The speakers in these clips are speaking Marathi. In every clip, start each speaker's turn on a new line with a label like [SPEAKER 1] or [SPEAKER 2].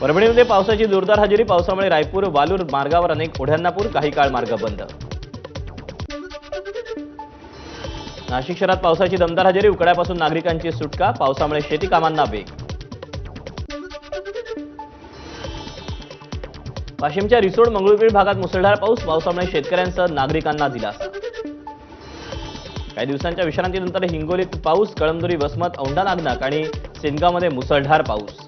[SPEAKER 1] परभणीमध्ये पावसाची जोरदार हजेरी पावसामुळे रायपूर वालूर मार्गावर अनेक ओढ्यांना पूर काही काळ मार्ग बंद. नाशिक शहरात पावसाची दमदार हजेरी उकड्यापासून नागरिकांची सुटका पावसामुळे शेती कामांना वेग. वाशिमच्या रिसोड मंगळूरपीठ भागात मुसळधार पाऊस पावसामुळे शेतकऱ्यांसह नागरिकांना दिलासा. काही दिवसांच्या विश्रांतीनंतर हिंगोलीत पाऊस कळमदुरी वसमत औंढा नागनाक आणि सेनगावमध्ये मुसळधार पाऊस.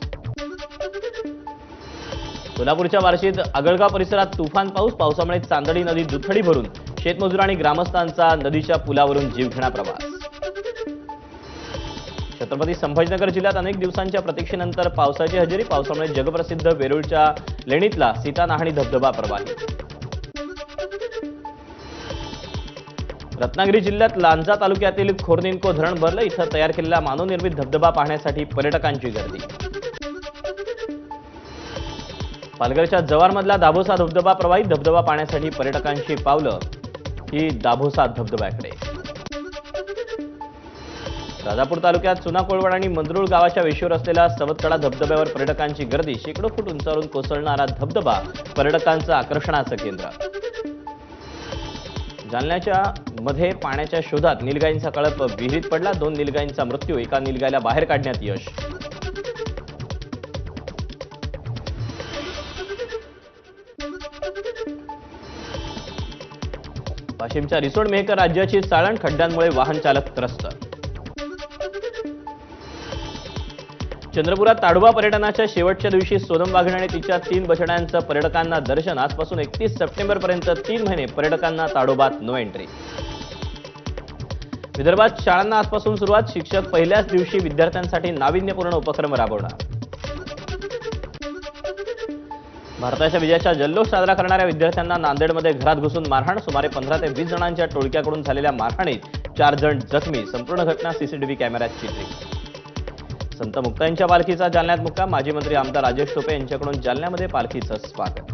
[SPEAKER 1] सोलापूरच्या बार्शीत आगळगाव परिसरात तुफान पाऊस पावसामुळे चांदणी नदी दुथडी भरून शेतमजूर आणि ग्रामस्थांचा नदीच्या पुलावरून जीवघेणा प्रवास. छत्रपती संभाजीनगर जिल्ह्यात अनेक दिवसांच्या प्रतीक्षेनंतर पावसाची हजेरी पावसामुळे जगप्रसिद्ध वेरूळच्या लेणीतला सीतानाहाणी धबधबा प्रवाहित रत्नागिरी जिल्ह्यात लांजा तालुक्यातील खोरनिंको धरण भरलं इथं तयार केलेला मानवनिर्मित धबधबा पाहण्यासाठी पर्यटकांची गर्दी. पालघरच्या जवारमधला दाभोसा धबधबा प्रवाहित धबधबा पाहण्यासाठी पर्यटकांची पावलं. ही दाभोसा धबधब्याकडे. राजापूर तालुक्यात चुना कोळवड आणि मंदरूळ गावाच्या वेशीवर असलेल्या सवतकडा धबधब्यावर पर्यटकांची गर्दी. शेकडो फूट उंचावरून कोसळणारा धबधबा पर्यटकांचं आकर्षणाचं केंद्र. जालन्याच्या मध्ये पाण्याच्या शोधात निलगाईंचा कळप विहिरीत पडला. दोन निलगाईंचा मृत्यू एका निलगायला बाहेर काढण्यात यश. वाशिमच्या रिसोड मेहकर राज्याची चाळण खड्ड्यांमुळे वाहन चालक त्रस्त. चंद्रपुरात ताडोबा पर्यटनाच्या शेवटच्या दिवशी सोनम वाघिणी आणि तिच्या तीन बछड्यांचं पर्यटकांना दर्शन. आजपासून एकतीस सप्टेंबर पर्यंत तीन महिने पर्यटकांना ताडोबात नो एंट्री विदर्भात शाळांना आजपासून सुरुवात. शिक्षक पहिल्याच दिवशी विद्यार्थ्यांसाठी नाविन्यपूर्ण उपक्रम राबवणार. भारताच्या विजयाचा जल्लोष साजरा करणाऱ्या विद्यार्थ्यांना नांदेडमध्ये घरात घुसून मारहाण सुमारे पंधरा ते वीस जणांच्या टोळक्याकडून झालेल्या मारहाणीत चार जण जखमी. संपूर्ण घटना सीसीटीव्ही कॅमेऱ्यात चित्रित. संत मुक्ताईंच्या पालखीचा जालन्यात मुक्काम. माजी मंत्री आमदार राजेश टोपे यांच्याकडून जालन्यामध्ये पालखीचं स्वागत.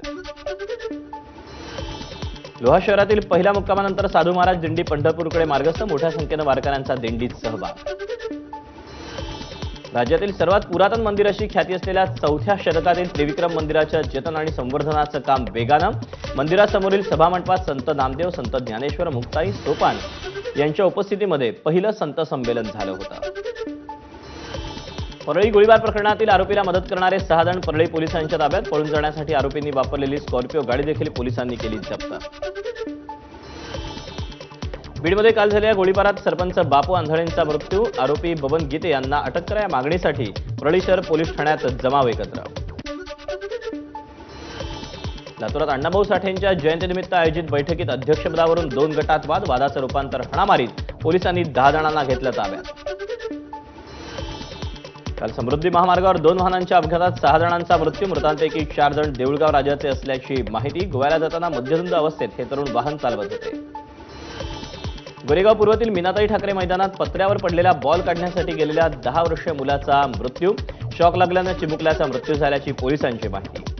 [SPEAKER 1] लोहा शहरातील पहिल्या मुक्कामानंतर साधू महाराज दिंडी पंढरपूरकडे मार्गस्थ. मोठ्या संख्येनं वारकऱ्यांचा दिंडीत सहभाग. राज्यातील सर्वात पुरातन मंदिर अशी ख्याती असलेल्या चौथ्या शतकातील त्रिविक्रम मंदिराच्या जतन आणि संवर्धनाचं काम वेगानं मंदिरासमोरील सभामंडपात संत नामदेव संत ज्ञानेश्वर मुक्ताई सोपान यांच्या उपस्थितीमध्ये पहिलं संत संमेलन झालं होतं. परळी गोळीबार प्रकरणातील आरोपीला मदत करणारे सहा जण परळी पोलिसांच्या ताब्यात पळून जाण्यासाठी आरोपींनी वापरलेली स्कॉर्पिओ गाडी देखील पोलिसांनी केली जप्त. बीडमध्ये काल झालेल्या गोळीबारात सरपंच बापू आंधळेंचा मृत्यू आरोपी बबन गीते यांना अटक करा या मागणीसाठी परळी शहर पोलीस ठाण्यात जमाव एकत्र. लातूरात अण्णाभाऊ साठेंच्या जयंतीनिमित्त आयोजित बैठकीत अध्यक्षपदावरून दोन गटात वाद वादाचं रूपांतर हाणामारीत पोलिसांनी दहा जणांना घेतलं ताब्यात. काल समृद्धी महामार्गावर दोन वाहनांच्या अपघातात सहा जणांचा मृत्यू मृतांपैकी चार जण देऊळगाव राज्याचे असल्याची माहिती गोव्याला जाताना मध्यधुंद अवस्थेत हे तरुण वाहन चालवत होते. गोरेगाव पूर्वतील मीनाताई ठाकरे मैदानात पत्र्यावर पडलेला बॉल काढण्यासाठी गेलेल्या दहा वर्षीय मुलाचा मृत्यू. शॉक लागल्यानं चिमुकल्याचा मृत्यू झाल्याची पोलिसांची माहिती.